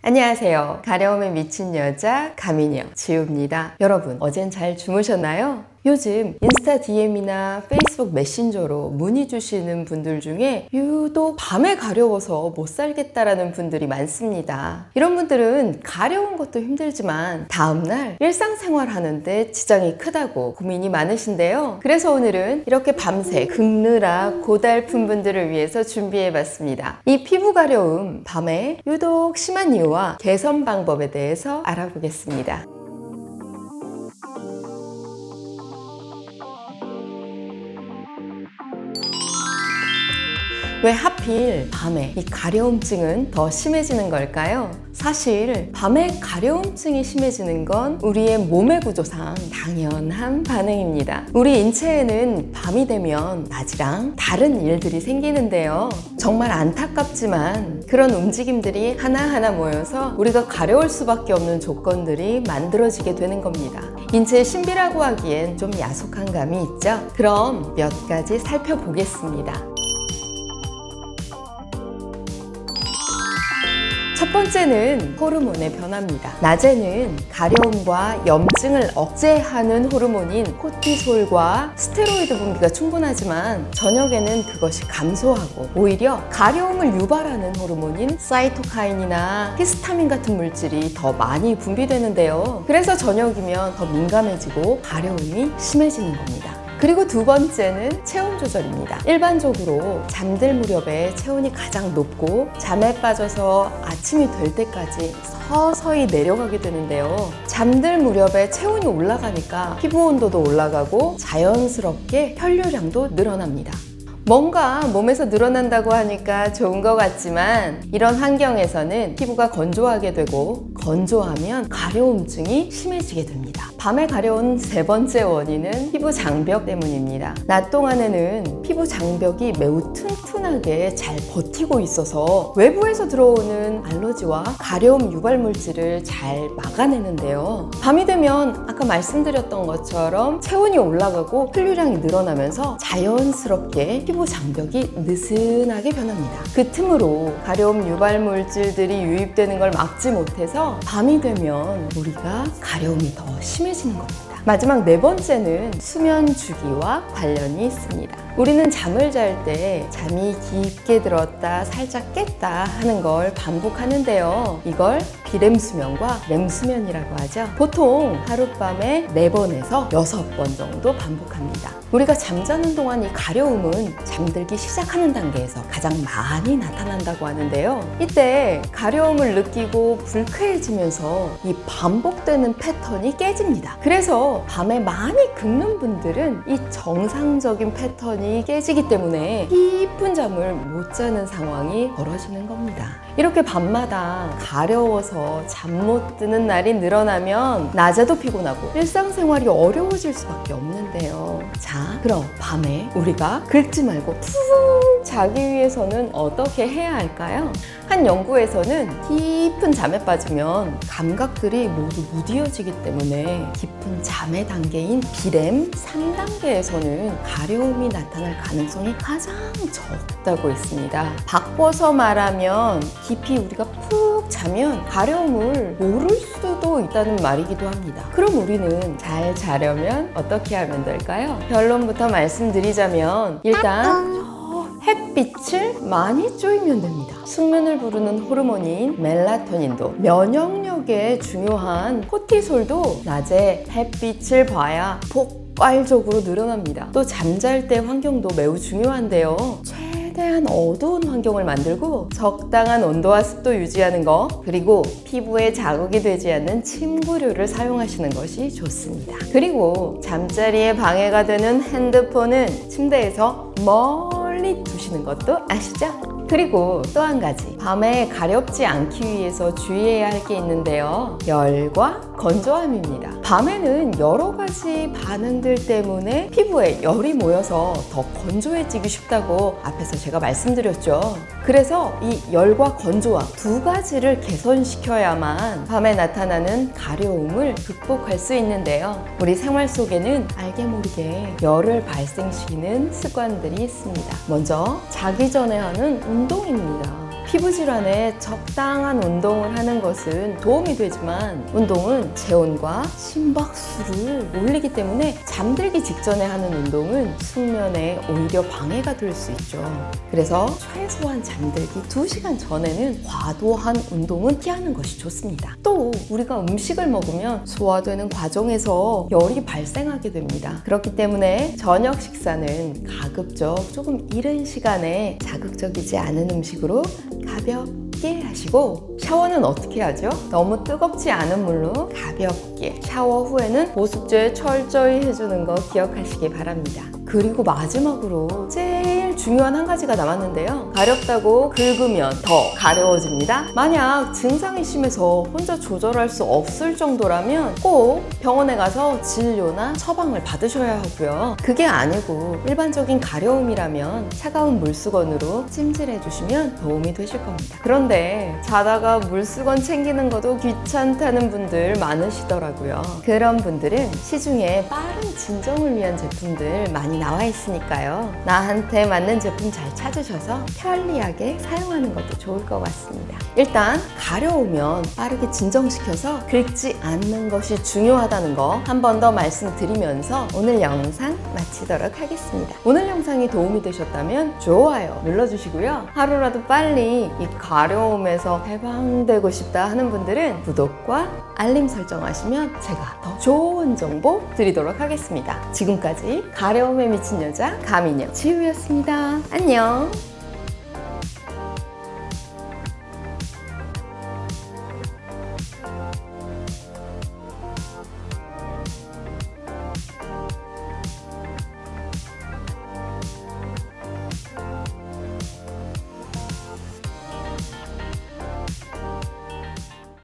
안녕하세요. 가려움에 미친 여자 가민이요. 지우입니다. 여러분, 어젠 잘 주무셨나요? 요즘 인스타 DM이나 페이스북 메신저로 문의 주시는 분들 중에 유독 밤에 가려워서 못 살겠다라는 분들이 많습니다. 이런 분들은 가려운 것도 힘들지만 다음날 일상생활 하는데 지장이 크다고 고민이 많으신데요. 그래서 오늘은 이렇게 밤새 긁느라 고달픈 분들을 위해서 준비해 봤습니다. 이 피부 가려움 밤에 유독 심한 이유와 개선 방법에 대해서 알아보겠습니다. 왜 하필 밤에 이 가려움증은 더 심해지는 걸까요? 사실 밤에 가려움증이 심해지는 건 우리의 몸의 구조상 당연한 반응입니다. 우리 인체에는 밤이 되면 낮이랑 다른 일들이 생기는데요. 정말 안타깝지만 그런 움직임들이 하나하나 모여서 우리가 가려울 수밖에 없는 조건들이 만들어지게 되는 겁니다. 인체의 신비라고 하기엔 좀 야속한 감이 있죠? 그럼 몇 가지 살펴보겠습니다. 첫 번째는 호르몬의 변화입니다. 낮에는 가려움과 염증을 억제하는 호르몬인 코티솔과 스테로이드 분비가 충분하지만 저녁에는 그것이 감소하고 오히려 가려움을 유발하는 호르몬인 사이토카인이나 히스타민 같은 물질이 더 많이 분비되는데요. 그래서 저녁이면 더 민감해지고 가려움이 심해지는 겁니다. 그리고 두 번째는 체온 조절입니다. 일반적으로 잠들 무렵에 체온이 가장 높고 잠에 빠져서 아침이 될 때까지 서서히 내려가게 되는데요. 잠들 무렵에 체온이 올라가니까 피부 온도도 올라가고 자연스럽게 혈류량도 늘어납니다. 뭔가 몸에서 늘어난다고 하니까 좋은 것 같지만 이런 환경에서는 피부가 건조하게 되고 건조하면 가려움증이 심해지게 됩니다. 밤에 가려운 세 번째 원인은 피부 장벽 때문입니다. 낮 동안에는 피부 장벽이 매우 튼튼하게 잘 버티고 있어서 외부에서 들어오는 알러지와 가려움 유발 물질을 잘 막아내는데요. 밤이 되면 아까 말씀드렸던 것처럼 체온이 올라가고 혈류량이 늘어나면서 자연스럽게 피부 장벽이 느슨하게 변합니다. 그 틈으로 가려움 유발 물질들이 유입되는 걸 막지 못해서 밤이 되면 우리가 가려움이 더 심해 지는 겁니다. 마지막 네 번째는 수면 주기와 관련이 있습니다. 우리는 잠을 잘 때 잠이 깊게 들었다 살짝 깼다 하는 걸 반복하는데요. 이걸 비렘 수면과 렘 수면이라고 하죠. 보통 하룻밤에 4번에서 6번 정도 반복합니다. 우리가 잠자는 동안 이 가려움은 잠들기 시작하는 단계에서 가장 많이 나타난다고 하는데요. 이때 가려움을 느끼고 불쾌해지면서 이 반복되는 패턴이 깨집니다. 그래서 밤에 많이 긁는 분들은 이 정상적인 패턴이 깨지기 때문에 깊은 잠을 못 자는 상황이 벌어지는 겁니다. 이렇게 밤마다 가려워서 잠 못 드는 날이 늘어나면 낮에도 피곤하고 일상생활이 어려워질 수밖에 없는데요. 자, 그럼 밤에 우리가 긁지 말고 푹 자기 위해서는 어떻게 해야 할까요? 한 연구에서는 깊은 잠에 빠지면 감각들이 모두 무디어지기 때문에 깊은 잠의 단계인 비렘 3단계에서는 가려움이 나타날 가능성이 가장 적다고 했습니다. 바꿔서 말하면 깊이 우리가 푹 자면 가려움을 모를 수도 있다는 말이기도 합니다. 그럼 우리는 잘 자려면 어떻게 하면 될까요? 결론부터 말씀드리자면 일단 햇빛을 많이 쬐면 됩니다. 숙면을 부르는 호르몬인 멜라토닌도 면역력에 중요한 코티솔도 낮에 햇빛을 봐야 폭발적으로 늘어납니다. 또 잠잘 때 환경도 매우 중요한데요. 최대한 어두운 환경을 만들고 적당한 온도와 습도 유지하는 거 그리고 피부에 자극이 되지 않는 침구류를 사용하시는 것이 좋습니다. 그리고 잠자리에 방해가 되는 핸드폰은 침대에서 멀리 두 시는 것도 아시죠? 그리고 또 한 가지 밤에 가렵지 않기 위해서 주의해야 할 게 있는데요. 열과 건조함입니다. 밤에는 여러 가지 반응들 때문에 피부에 열이 모여서 더 건조해지기 쉽다고 앞에서 제가 말씀드렸죠. 그래서 이 열과 건조함 두 가지를 개선시켜야만 밤에 나타나는 가려움을 극복할 수 있는데요. 우리 생활 속에는 알게 모르게 열을 발생시키는 습관들이 있습니다. 먼저 자기 전에 하는 운동입니다. 피부 질환에 적당한 운동을 하는 것은 도움이 되지만 운동은 체온과 심박수를 올리기 때문에 잠들기 직전에 하는 운동은 숙면에 오히려 방해가 될 수 있죠. 그래서 최소한 잠들기 2시간 전에는 과도한 운동은 피하는 것이 좋습니다. 또 우리가 음식을 먹으면 소화되는 과정에서 열이 발생하게 됩니다. 그렇기 때문에 저녁 식사는 가급적 조금 이른 시간에 자극적이지 않은 음식으로 가볍게 하시고 샤워는 어떻게 하죠? 너무 뜨겁지 않은 물로 가볍게 샤워 후에는 보습제 철저히 해주는 거 기억하시기 바랍니다. 그리고 마지막으로 제일 중요한 한 가지가 남았는데요. 가렵다고 긁으면 더 가려워집니다. 만약 증상이 심해서 혼자 조절할 수 없을 정도라면 꼭 병원에 가서 진료나 처방을 받으셔야 하고요. 그게 아니고 일반적인 가려움이라면 차가운 물수건으로 찜질해 주시면 도움이 되실 겁니다. 그런데 자다가 물수건 챙기는 것도 귀찮다는 분들 많으시더라고요. 그런 분들은 시중에 빠른 진정을 위한 제품들 많이 나와 있으니까요. 나한테 맞는 제품 잘 찾으셔서 편리하게 사용하는 것도 좋을 것 같습니다. 일단 가려우면 빠르게 진정시켜서 긁지 않는 것이 중요하다는 거 한 번 더 말씀드리면서 오늘 영상 마치도록 하겠습니다. 오늘 영상이 도움이 되셨다면 좋아요 눌러주시고요. 하루라도 빨리 이 가려움에서 해방되고 싶다 하는 분들은 구독과 알림 설정하시면 제가 더 좋은 정보 드리도록 하겠습니다. 지금까지 가려움에 미친 여자 가민영 지우였습니다. 안녕.